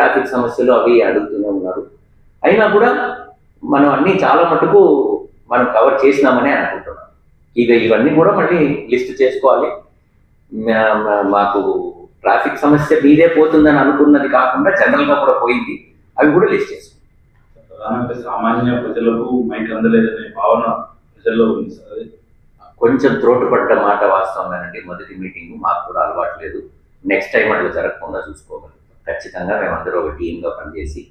Traffic సమస్యలు అవి అడుగుతూనే ఉన్నారు. అయినా కూడా మనం అన్ని చాలా మటుకు మనం కవర్ చేసినామని అనుకుంటున్నాం. ఇక ఇవన్నీ కూడా మళ్ళీ లిస్ట్ చేసుకోవాలి. మాకు ట్రాఫిక్ సమస్య మీదే పోతుందని అనుకున్నది కాకుండా జనరల్గా కూడా పోయింది. అవి కూడా లిస్ట్ చేసుకోవాలి సామాన్య ప్రజలకు మైక్ అందలేదనే భావన ప్రజల్లో ఉంది సార్ కొంచెం త్రోటుపడ్డ మాట వాస్తవమేనండి. మొదటి మీటింగ్ మాకు కూడా అలవాటు లేదు. నెక్స్ట్ టైం అట్లా జరగకుండా చూసుకోగలుగుతాం ఖచ్చితంగా మేమందరూ ఒక టీమ్గా పనిచేసి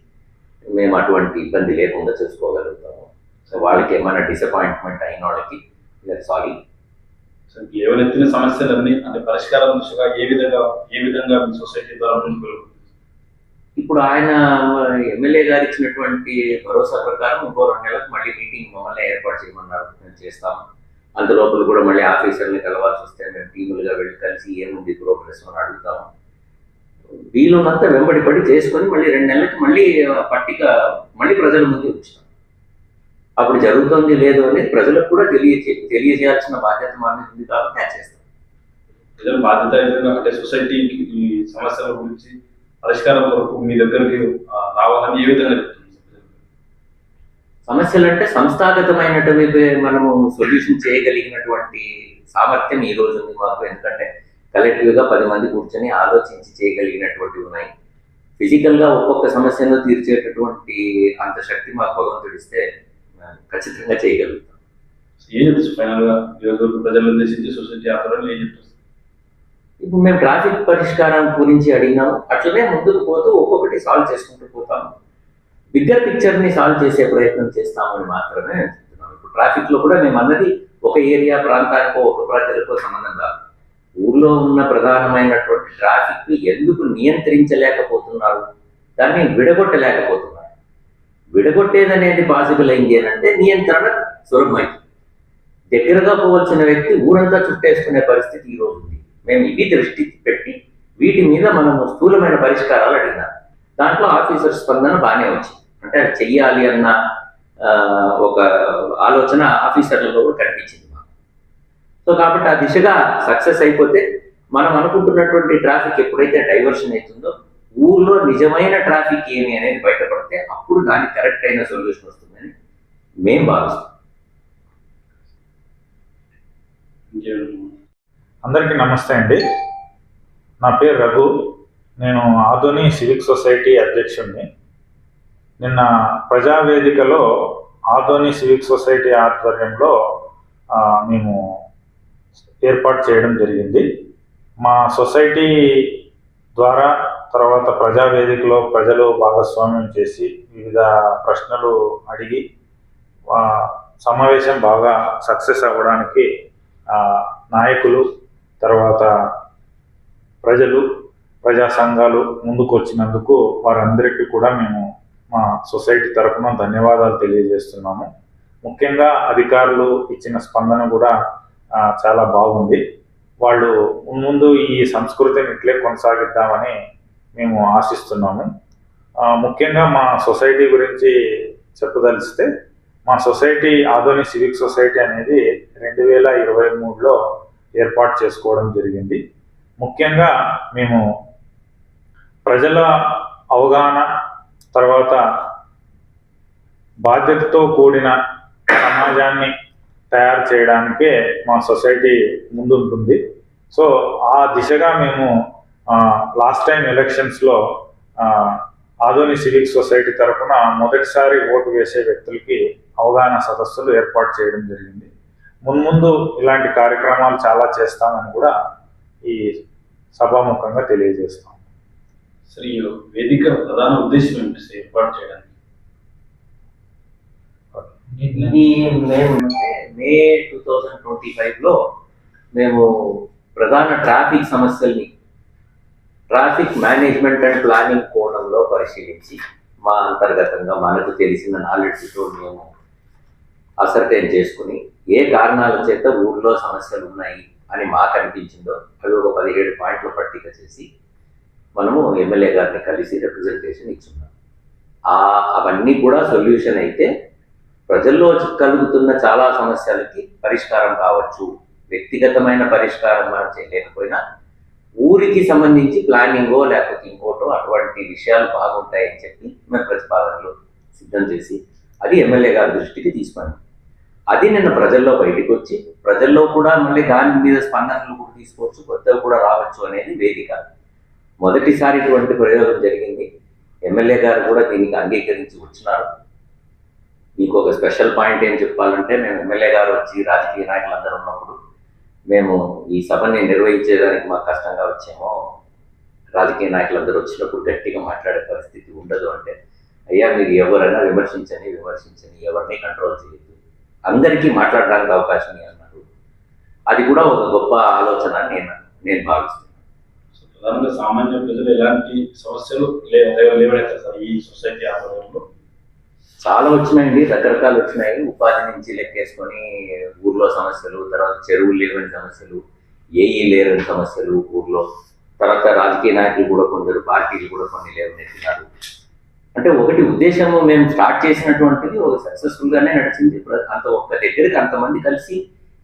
మేము అటువంటి ఇబ్బంది లేకుండా చూసుకోగలుగుతాము. సో వాళ్ళకి ఏమైనా డిసప్పాయింట్మెంట్ అయిన వాళ్ళకి సారీ సార్ లేవనెత్తిన సమస్యలన్నీ అంటే పరిష్కారం దిశగా ఏ విధంగా ఏ విధంగా మీ సొసైటీ ద్వారా ముందుకు? ఇప్పుడు ఆయన ఎమ్మెల్యే గారు ఇచ్చినటువంటి భరోసా ప్రకారం ఇంకో రెండు నెలలకు మళ్ళీ మీటింగ్ మమ్మల్ని ఏర్పాటు చేయమన్నారు. మేము చేస్తాము అంత లోపల కూడా మళ్ళీ ఆఫీసర్ని కలవాల్సి వస్తే మేము టీములుగా వెళ్ళి కలిసి ఏముంది ప్రోగ్రెస్ అని అడుగుతాము వీలున్నంత వెంబడి పడి చేసుకొని మళ్ళీ రెండు నెలలకు మళ్ళీ పట్టిక మళ్ళీ ప్రజల ముందు ఉంచుతాం అప్పుడు జరుగుతుంది లేదు అనేది ప్రజలకు కూడా తెలియ తెలియజేయాల్సిన బాధ్యత మా మీద ఉంది కాబట్టి అది చేస్తాం ప్రజల బాధ్యత అంటే సొసైటీకి ఈ సమస్యల గురించి పరిష్కారం కొరకు మీ దగ్గరికి రావాలని ఏ విధంగా? సమస్యలు అంటే సంస్థాగతమైనటువంటి మనము సొల్యూషన్ చేయగలిగినటువంటి సామర్థ్యం ఈ రోజు ఉంది మాకు. ఎందుకంటే కలెక్టివ్గా పది మంది కూర్చొని ఆలోచించి చేయగలిగినటువంటివి ఉన్నాయి. ఫిజికల్గా ఒక్కొక్క సమస్యను తీర్చేటటువంటి అంత శక్తి మాకు భగవంతుడు ఇస్తే ఖచ్చితంగా చేయగలుగుతాం. ఏం చెప్తుంది ఫైనల్గా నియోజకవర్గ ప్రజలను ఉద్దేశించి సొసైటీ ఆధ్వర్యంలో ఏం ఇప్పుడు మేము ట్రాఫిక్ పరిష్కారం గురించి అడిగినాము. అట్లనే ముందుకు పోతూ ఒక్కొక్కటి సాల్వ్ చేసుకుంటూ పోతాము. బిగ్గర్ పిక్చర్ని సాల్వ్ చేసే ప్రయత్నం చేస్తామని మాత్రమే చెప్తున్నాం ఇప్పుడు ట్రాఫిక్లో కూడా మేము అన్నది ఒక ఏరియా ప్రాంతానికో ఒక ప్రజలకో సంబంధం కాదు. ఊర్లో ఉన్న ప్రధానమైనటువంటి ట్రాఫిక్ ఎందుకు నియంత్రించలేకపోతున్నారు? దాన్ని విడగొట్టలేకపోతున్నారు. విడగొట్టేదనేది పాసిబుల్ అయింది అని అంటే నియంత్రణ సులభమైంది. దగ్గరగా పోవలసిన వ్యక్తి ఊరంతా చుట్టేసుకునే పరిస్థితి ఈరోజు ఉంది. మేము ఇవి దృష్టి పెట్టి వీటి మీద మనము స్థూలమైన పరిష్కారాలు అడిగినాం. దాంట్లో ఆఫీసర్ స్పందన బాగానే వచ్చింది. అంటే అది చెయ్యాలి అన్న ఒక ఆలోచన ఆఫీసర్లలో కూడా కనిపించింది. సో కాబట్టి ఆ దిశగా సక్సెస్ అయిపోతే మనం అనుకుంటున్నటువంటి ట్రాఫిక్ ఎప్పుడైతే డైవర్షన్ అవుతుందో ఊర్లో నిజమైన ట్రాఫిక్ ఏమి అనేది బయటపడితే అప్పుడు దానికి కరెక్ట్ అయిన సొల్యూషన్ వస్తుందని మేము భావిస్తాం. అందరికీ నమస్తే అండి. నా పేరు రఘు. నేను ఆధుని సివిక్ సొసైటీ అధ్యక్షుడిని నిన్న ప్రజావేదికలో ఆధోని సివిక్ సొసైటీ ఆధ్వర్యంలో మేము ఏర్పాటు చేయడం జరిగింది. మా సొసైటీ ద్వారా తర్వాత ప్రజావేదికలో ప్రజలు భాగస్వామ్యం చేసి వివిధ ప్రశ్నలు అడిగి సమావేశం బాగా సక్సెస్ అవ్వడానికి నాయకులు తర్వాత ప్రజలు ప్రజా సంఘాలు ముందుకు వచ్చినందుకు వారందరికీ కూడా మేము మా సొసైటీ తరఫున ధన్యవాదాలు తెలియజేస్తున్నాము. ముఖ్యంగా అధికారులు ఇచ్చిన స్పందన కూడా చాలా బాగుంది. వాళ్ళు ముందు ఈ సంస్కృతిని ఇట్లే కొనసాగిద్దామని మేము ఆశిస్తున్నాము. ముఖ్యంగా మా సొసైటీ గురించి చెప్పదలిస్తే మా సొసైటీ ఆధోని సివిక్ సొసైటీ అనేది రెండు వేల ఇరవై మూడులో ఏర్పాటు చేసుకోవడం జరిగింది. ముఖ్యంగా మేము ప్రజల అవగాహన తర్వాత బాధ్యతతో కూడిన సమాజాన్ని తయారు చేయడానికే మా సొసైటీ ముందుంటుంది. సో ఆ దిశగా మేము లాస్ట్ టైం ఎలక్షన్స్లో ఆధోని సివిక్ సొసైటీ తరఫున మొదటిసారి ఓటు వేసే వ్యక్తులకి అవగాహన సదస్సులు ఏర్పాటు చేయడం జరిగింది. మున్ముందు ఇలాంటి కార్యక్రమాలు చాలా చేస్తామని కూడా ఈ సభాముఖంగా తెలియజేస్తాం. వేదిక ప్రధాన ఉద్దేశం ఏంటి ఏర్పాటు చేయడానికి? మే టూ థౌజండ్ ట్వంటీ ఫైవ్లో మేము ప్రధాన ట్రాఫిక్ సమస్యల్ని ట్రాఫిక్ మేనేజ్మెంట్ అండ్ ప్లానింగ్ కోణంలో పరిశీలించి మా అంతర్గతంగా మనకు తెలిసిన నాలెడ్జ్తో మేము అసర్టైన్ చేసుకుని ఏ కారణాల చేత ఊర్లో సమస్యలు ఉన్నాయి అని మాకు అనిపించిందో అవి ఒక పదిహేడు పాయింట్ల పట్టిక చేసి మనము ఎమ్మెల్యే గారిని కలిసి రిప్రజెంటేషన్ ఇచ్చున్నాం. అవన్నీ కూడా సొల్యూషన్ అయితే ప్రజల్లో కలుగుతున్న చాలా సమస్యలకి పరిష్కారం కావచ్చు. వ్యక్తిగతమైన పరిష్కారం మనం చేయలేకపోయినా ఊరికి సంబంధించి ప్లానింగో లేకపోతే ఇంకోటో అటువంటి విషయాలు బాగుంటాయని చెప్పి మేము ప్రతిపాదనలు సిద్ధం చేసి అది ఎమ్మెల్యే గారి దృష్టికి తీసుకున్నాం అది నిన్న ప్రజల్లో బయటకు వచ్చి ప్రజల్లో కూడా మళ్ళీ దాని మీద స్పందనలు కూడా తీసుకోవచ్చు కొత్తగా కూడా రావచ్చు అనేది వేదిక. మొదటిసారి ఇటువంటి ప్రయోగం జరిగింది. ఎమ్మెల్యే గారు కూడా దీనికి అంగీకరించి వచ్చినారు. మీకు ఒక స్పెషల్ పాయింట్ ఏం చెప్పాలంటే మేము ఎమ్మెల్యే గారు వచ్చి రాజకీయ నాయకులందరూ ఉన్నప్పుడు మేము ఈ సభని నిర్వహించేదానికి మాకు కష్టంగా వచ్చేమో రాజకీయ నాయకులందరూ వచ్చినప్పుడు గట్టిగా మాట్లాడే పరిస్థితి ఉండదు అంటే అయ్యా మీరు ఎవరైనా విమర్శించని విమర్శించని ఎవరిని కంట్రోల్ చేయొద్దు. అందరికీ మాట్లాడడానికి అవకాశం అన్నారు. అది కూడా ఒక గొప్ప ఆలోచన నేను నేను భావిస్తున్నాను. సో సామాన్య ప్రజలు ఎలాంటి సమస్యలు లే- సార్ ఈ సొసైటీ ఆధ్వర్యంలో? చాలా వచ్చినాయండి రకరకాలు వచ్చినాయి. ఉపాధి నుంచి లెక్కేసుకొని ఊర్లో సమస్యలు తర్వాత చెరువులు లేవని సమస్యలు ఏఈ లేరని సమస్యలు ఊర్లో. తర్వాత రాజకీయ నాయకులు కూడా కొందరు పార్టీలు కూడా కొన్ని లేవనెత్తినారు అంటే ఒకటి ఉద్దేశము మేము స్టార్ట్ చేసినటువంటిది ఒక సక్సెస్ఫుల్గానే నడిచింది. అంత ఒక్క దగ్గరికి అంతమంది కలిసి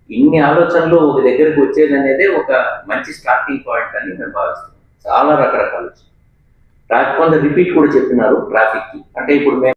ఇన్ని ఆలోచనలు ఒక దగ్గరికి వచ్చేది అనేది ఒక మంచి స్టార్టింగ్ పాయింట్ అని మేము భావిస్తున్నాం. చాలా రకరకాలు. వచ్చినాయి ట్రాఫిక్ కొంత రిపీట్ కూడా చెప్పినారు ట్రాఫిక్కి. అంటే ఇప్పుడు మేము